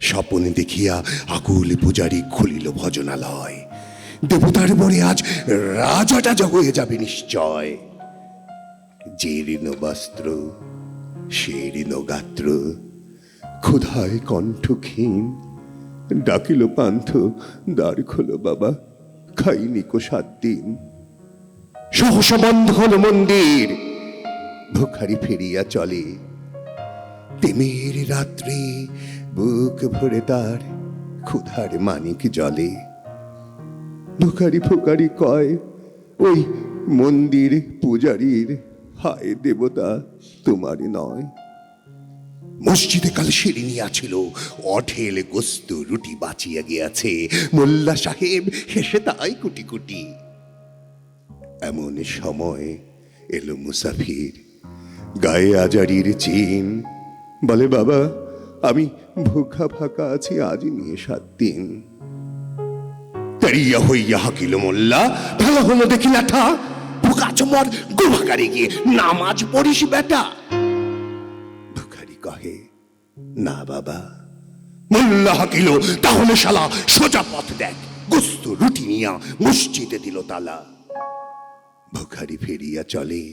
স্বপন দেখিয়া আকুল পূজারি খুলিল ভজনালয়। দেবতার বরে আজ রাজাটাজা হয়ে যাবে নিশ্চয়। ঋণ বস্ত্র ঋণ গাত্র, ক্ষুধায় কণ্ঠক্ষীণ। ডাকিল পান্থ, দ্বার খোলো বাবা খাইনি কো সাত দিন। সহসা বন্ধ হল মন্দির, ভুখারি ফিরিয়া চলে। তেমের রাত্রি বুক ভরে তার ক্ষুধার মানিক জলে। ভুখারি ফুকারি কয়, ওই মন্দির পূজারীর হায় দেবতা, তোমারই নয়। মসজিদে কাল শিরিনি আছিল অঠেল গোস্ত রুটি বাঁচিয়া গিয়াছে। মোল্লা সাহেব হেসে তাই কুটি কুটি। এমন সময় এলো মুসাফির, গায়ে আজারির চিন বলে, বাবা ভুখা ফাঁকা আছি আজ নিয়ে সাত দিন। তেরিয়া হইয়া হাকিল মোল্লা, ভালো হলো দেখি ভুকা চমর গিয়ে নামাজ পড়িস বেটা। ভিখারি কহে, না বাবা। মোল্লা হাকিল, তাহলে শালা সোজা পথ দেখ। গুস্ত রুটি নিয়া মসজিদে দিল তালা। ভুখারি ফিরিয়া চলে,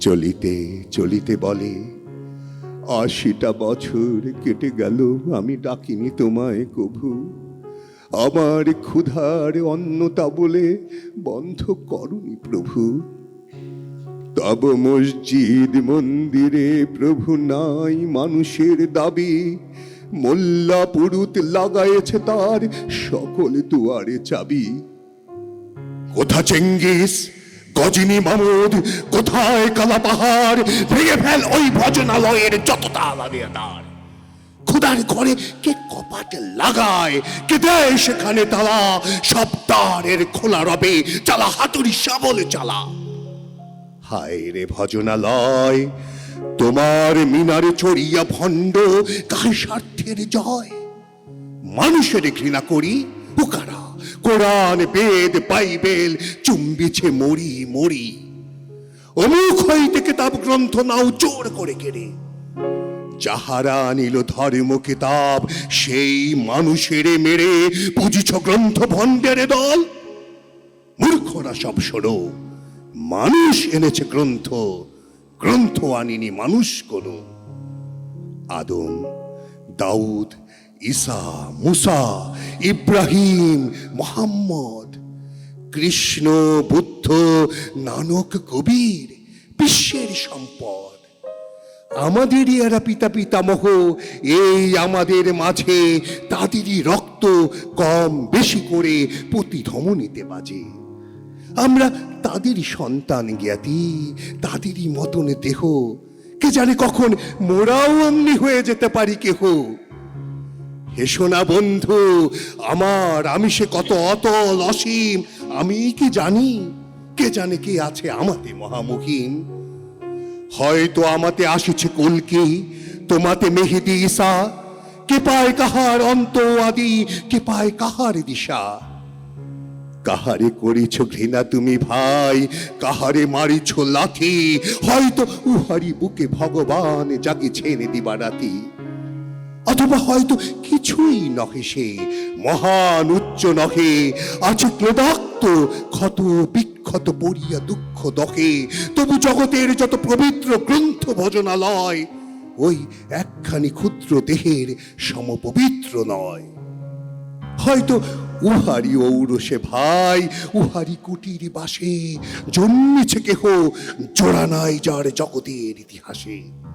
চলিতে চলিতে বলে আশিটা বছর কেটে গেল, আমি ডাকিনি তোমায় কভু। আমার ক্ষুধার অন্নতা বলে বন্ধ করনি প্রভু। তব মসজিদ মন্দিরে প্রভু নাই মানুষের দাবি। মোল্লা পুরুত লাগায়েছে তার সকল দুয়ারে চাবি। কোথা চেঙ্গিস? গজিনী মামুদ, কোথায় কালা পাহাড়? ভেঙে ফেল ওই ভজনালয়ের যতটা তালাবে তার খুদার ঘরে কে কপাট লাগায়, কে দেয় সেখানে তালা? সব তারের খোলা রবে, চালা হাতুড়ি সাবলে চালা। হায় রে ভজনালয়, তোমার মিনারে চড়িয়া ভণ্ড কার স্বার্থের জয়? মানুষের ঘৃণা করি, উকারা কোরআন বেদ বাইবেল চুম্বিছে মরি মরি। অমুক হইতে কিতাব গ্রন্থ নাও জোর করে কেড়ে। যাহারা নিল ধর্ম কিতাব, সেই মানুষের মেরে বুঝিছ গ্রন্থ ভণ্ডের দল? মূর্খরা সব শোনো, মানুষ এনেছে গ্রন্থ গ্রন্থ আনিনি মানুষ কোনো। আদম, দাউদ ঈসা, মুসা, ইব্রাহিম, মোহাম্মদ। কৃষ্ণ, বুদ্ধ, নানক, কবির, বিশ্বের সম্পদ। আমাদেরই এরা পিতা পিতামহ, এই আমাদের মাঝে তাদেরই রক্ত কম বেশি করে প্রতি ধমনীতে বাজে। আমরা তাদেরই সন্তান জ্ঞাতি, তাদেরই মতন দেহ। কে জানে কখন মোরাও অমনি হয়ে যেতে পারি কেহ? হেসো না বন্ধু, আমার, আমি সে কত অতল অসীম, আমি কি জানি? কে জানে কে আছে আমাতে মহামহিম? হয়তো আমাতে আসিছে কলকি, তোমাতে মেহেদি ঈসা কে পায় কাহার অন্ত আদি, কে পায় কাহার দিশা? কাহারে করিছ ঘৃণা তুমি ভাই, কাহারে মারিছ লাথি, হয়তো উহারি বুকে ভগবান জাগিছেন দিবারাতি। অথবা হয়তো কিছুই নহে সে, মহান উচ্চ নহে আছে ক্লোদাক্ত ক্ষত বিক্ষত, পড়িয়া দুঃখ দহে, তবু জগতের যত পবিত্র গ্রন্থ ভজনালয়, ওই একখানি ক্ষুদ্র দেহের সমপবিত্র নয়। হয়তো উহারি ঔরসে ভাই উহারি কুটির বাসে, জন্মেছে কেহ, জোড়া নাই যার জগতের ইতিহাসে।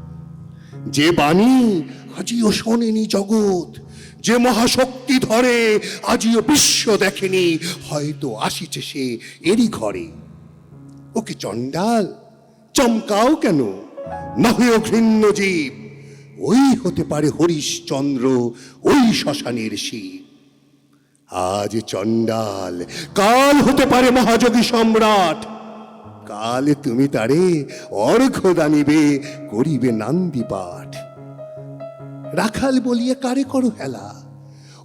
যে বাণী আজিও শোনেনি জগৎ, যে মহাশক্তি ধরে আজিও বিশ্ব দেখেনি, হয়তো আসিছে সে এরই ঘরে। ওকে চণ্ডাল, চমকাও কেন? নহেও ঘৃণ্য জীব, ওই হতে পারে হরিশচন্দ্র ওই শ্মশানের শিব। আজ চণ্ডাল, কাল হতে পারে মহাযোগী সম্রাট কাল তুমি তারে অর্ঘ দানিবে, করিবে নান্দি পাঠ। রাখাল বলিয়ে, কারে করো হেলা?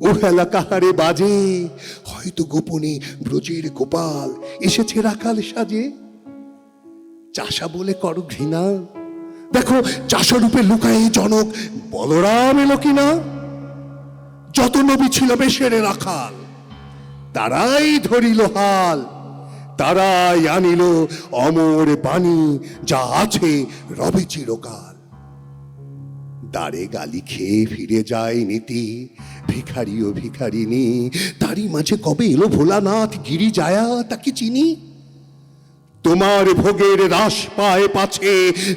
ও হেলা কাহারে বাজে? হয়তো গোপনে ব্রজের গোপাল এসেছে রাখাল সাজে। চাষা বলে, করো ঘৃণা। দেখো চাষা রূপে লুকায়ে জনক বলরাম এলো কিনা? যত নবী ছিল বেশেরে রাখাল, তারাই ধরিল হাল। তারাই আনিল অমর বাণী, যা আছে রবে চিরকাল। দাঁড়ে গালি খেয়ে ফিরে যায় নীতি ভিখারি ও ভিখারিনী তারই মাঝে কবে এলো ভোলানাথ, গিরি যায়া তাকে চিনি? তোমার ভোগের রাস পায় পাছে,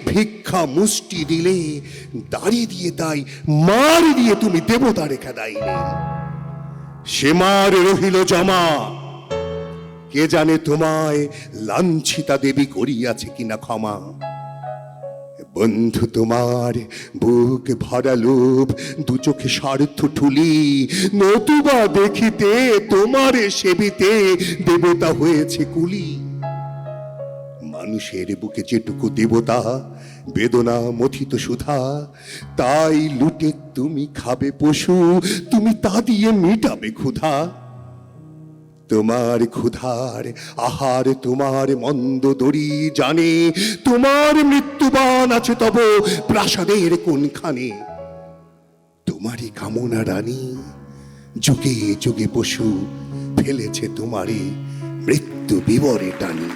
ভিক্ষা মুষ্টি দিলে, দাড়ি দিয়ে তাই মার দিয়ে তুমি দেবতা রেখা দাইলে সে মার রহিল জমা কে জানে তোমায় লাঞ্ছিতা দেবী করিয়াছে কিনা ক্ষমা? বন্ধু তোমার বুক ভরা লোভ, দু চোখে স্বার্থ ঠুলি, নতুবা দেখিতে, তোমার সেবিতে দেবতা হয়েছে কুলি। মানুষের বুকে যেটুকু দেবতা, বেদনা মথিত সুধা, তাই লুটে তুমি খাবে পশু, তুমি তা দিয়ে মিটাবে ক্ষুধা। তোমার ক্ষুধার আহার তোমার মন্দ দড়ি জানে, তোমার মৃত্যুবান আছে তব প্রাসাদের কোনখানে? তোমারই কামনা রানী, যুগে যুগে পশু ফেলেছে তোমারই মৃত্যু বিবরে টানি।